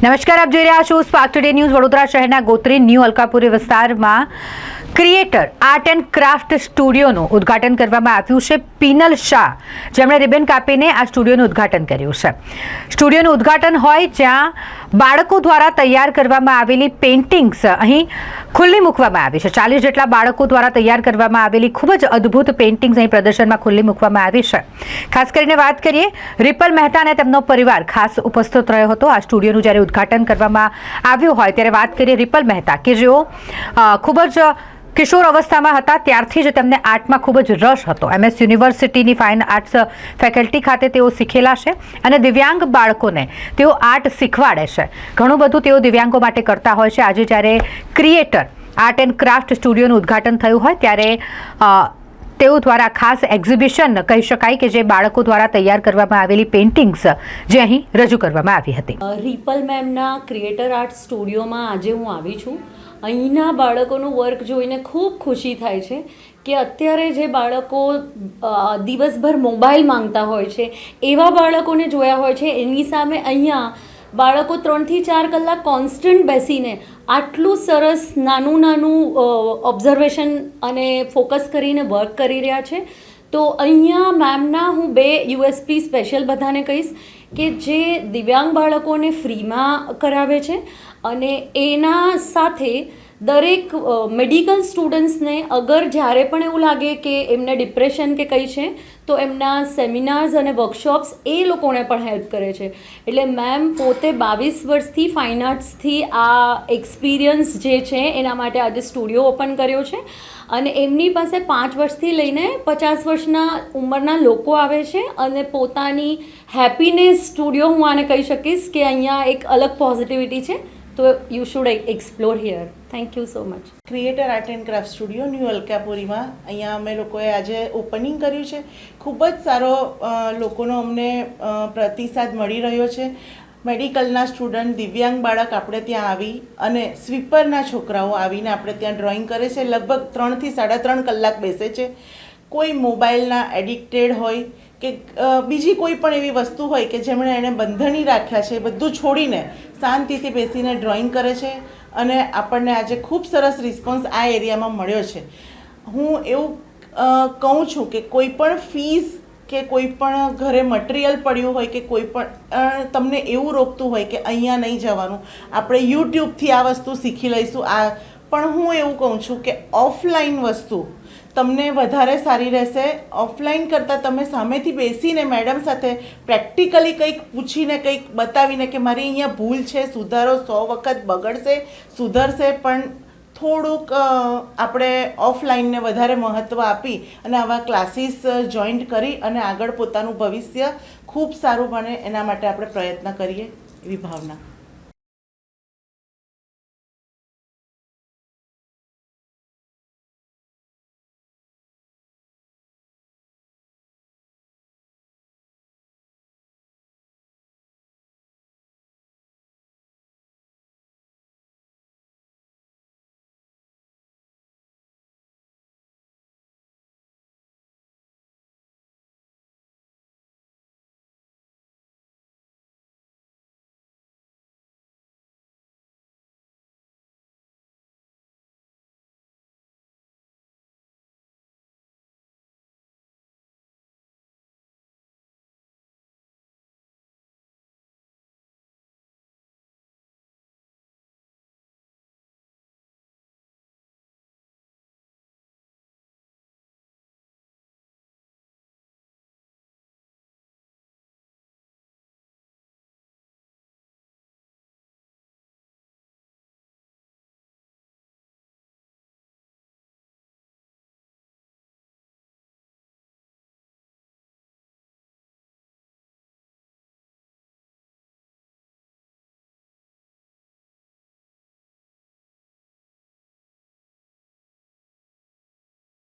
નમસ્કાર આપ જોઈ રહ્યા છો સ્પાર્ક ટુડે ન્યૂઝ વડોદરા શહેરના ગોત્રી ન્યૂ અલકાપુરી વિસ્તારમાં ક્રિએટર, આર્ટ એન્ડ ક્રાફ્ટ સ્ટુડિયોનું ઉદ્ઘાટન કરવામાં આવ્યું છે પીનલ શાહ. જેમણે રિબન કાપીને આ સ્ટુડિયોનું ઉદ્ઘાટન કર્યું છે. સ્ટુડિયોનું ઉદ્ઘાટન હોય જ્યાં બાળકો દ્વારા તૈયાર કરવામાં આવેલી પેઇન્ટિંગ્સ અહીં ખુલ્લી મૂકવામાં આવી છે. ચાલીસ જેટલા બાળકો દ્વારા તૈયાર કરવામાં આવેલી ખૂબ જ અદ્ભુત પેઇન્ટિંગ્સ અહીં પ્રદર્શનમાં ખુલ્લી મૂકવામાં આવી છે. ખાસ કરીને વાત કરીએ રિપલ મહેતા અને તેમનો પરિવાર. ખાસ ઉપસ્થિત રહ્યો હતો. આ સ્ટુડિયોનું જ્યારે ઉદ્ઘાટન કરવામાં આવ્યું હોય ત્યારે વાત કરીએ રિપલ મહેતા કે જેઓ ખૂબ જ કિશોર અવસ્થામાં હતા, ત્યારથી જ તેમને આર્ટમાં ખૂબ જ રસ હતો. એમએસ યુનિવર્સિટીની ફાઇન આર્ટ્સ ફેકલ્ટી ખાતે તેઓ શીખેલા છે અને દિવ્યાંગ બાળકોને તેઓ આર્ટ શીખવાડે છે. ઘણું બધું તેઓ દિવ્યાંગો માટે કરતા હોય છે. આજે જ્યારે ક્રિએટર આર્ટ એન્ડ ક્રાફ્ટ સ્ટુડિયોનું ઉદ્ઘાટન થયું હોય, ત્યારે તેઓ દ્વારા ખાસ એક્ઝિબિશન કહી શકાય કે જે બાળકો દ્વારા તૈયાર કરવામાં આવેલી પેઇન્ટિંગ્સ જે અહીં રજૂ કરવામાં આવી હતી. રિપલ મેમના ક્રિએટર આર્ટ સ્ટુડિયોમાં આજે હું આવી છું. અહીંના બાળકોનું વર્ક જોઈને ખૂબ ખુશી થાય છે કે અત્યારે જે બાળકો દિવસભર મોબાઈલ માંગતા હોય છે, એવા બાળકોને જોયા હોય છે. એની સામે અહીંયા બાળકો ત્રણથી ચાર કલાક કોન્સ્ટન્ટ બેસીને આટલું સરસ નાનું નાનું ઓબ્ઝર્વેશન અને ફોકસ કરીને વર્ક કરી રહ્યા છે. તો અહીંયા મેમના હું બે યુએસપી સ્પેશિયલ બધાને કહીશ કે જે દિવ્યાંગ બાળકોને ફ્રીમાં કરાવે છે અને એના સાથે દરેક મેડિકલ સ્ટુડન્ટ્સને અગર જ્યારે પણ એવું લાગે કે એમને ડિપ્રેશન કે કંઈ છે, તો એમના સેમિનાર્સ અને વર્કશોપ્સ એ લોકોને પણ હેલ્પ કરે છે. એટલે મેમ પોતે બાવીસ વર્ષથી ફાઇન આર્ટ્સથી આ એક્સપિરિયન્સ જે છે, એના માટે આજે સ્ટુડિયો ઓપન કર્યો છે. અને એમની પાસે પાંચ વર્ષથી લઈને પચાસ વર્ષના ઉંમરના લોકો આવે છે અને પોતાની હેપીનેસ સ્ટુડિયો હું આને કહી શકીશ કે અહીંયા એક અલગ પોઝિટિવિટી છે. તો you should explore here thank you so much creator art and craft studio new અલકાપુરીમાં અહીંયા અમે લોકોએ આજે ઓપનિંગ કર્યું છે. ખૂબ જ સારો લોકોનો અમને પ્રતિસાદ મળી રહ્યો છે. મેડિકલના સ્ટુડન્ટ દિવ્યાંગ બાળક આપણે ત્યાં આવી અને સ્વીપરના છોકરાઓ આવીને આપણે ત્યાં ડ્રોઈંગ કરે છે. લગભગ ત્રણથી સાડા ત્રણ કલાક બેસે છે. કોઈ મોબાઈલના એડિક્ટેડ હોય કે બીજી કોઈ પણ એવી વસ્તુ હોય કે જેમણે એને બંધણી રાખ્યા છે બધું છોડીને શાંતિથી બેસીને ડ્રોઈંગ કરે છે અને આપણને આજે ખૂબ સરસ રિસ્પોન્સ આ એરિયામાં મળ્યો છે. હું એવું કહું છું કે કોઈ પણ ફીસ કે કોઈ પણ ઘરે મટીરિયલ પડ્યું હોય કે કોઈ પણ તમને એવું રોકતું હોય કે અહીંયા નહીં જવાનું, આપણે યુટ્યુબથી આ વસ્તુ શીખી લઈશું, આ પણ હું એવું કહું છું કે ઓફલાઈન વસ્તુ તમને વધારે સારી રહેશે. ઓફલાઈન કરતાં તમે સામેથી બેસીને મેડમ સાથે પ્રેક્ટિકલી કંઈક પૂછીને કંઈક બતાવીને કે મારી અહીંયા ભૂલ છે, સુધારો સો વખત બગડશે, સુધરશે, પણ થોડુંક આપણે ઓફલાઈનને વધારે મહત્ત્વ આપી અને આવા ક્લાસીસ જોઈન્ટ કરી અને આગળ પોતાનું ભવિષ્ય ખૂબ સારું બને એના માટે આપણે પ્રયત્ન કરીએ એવી ભાવના.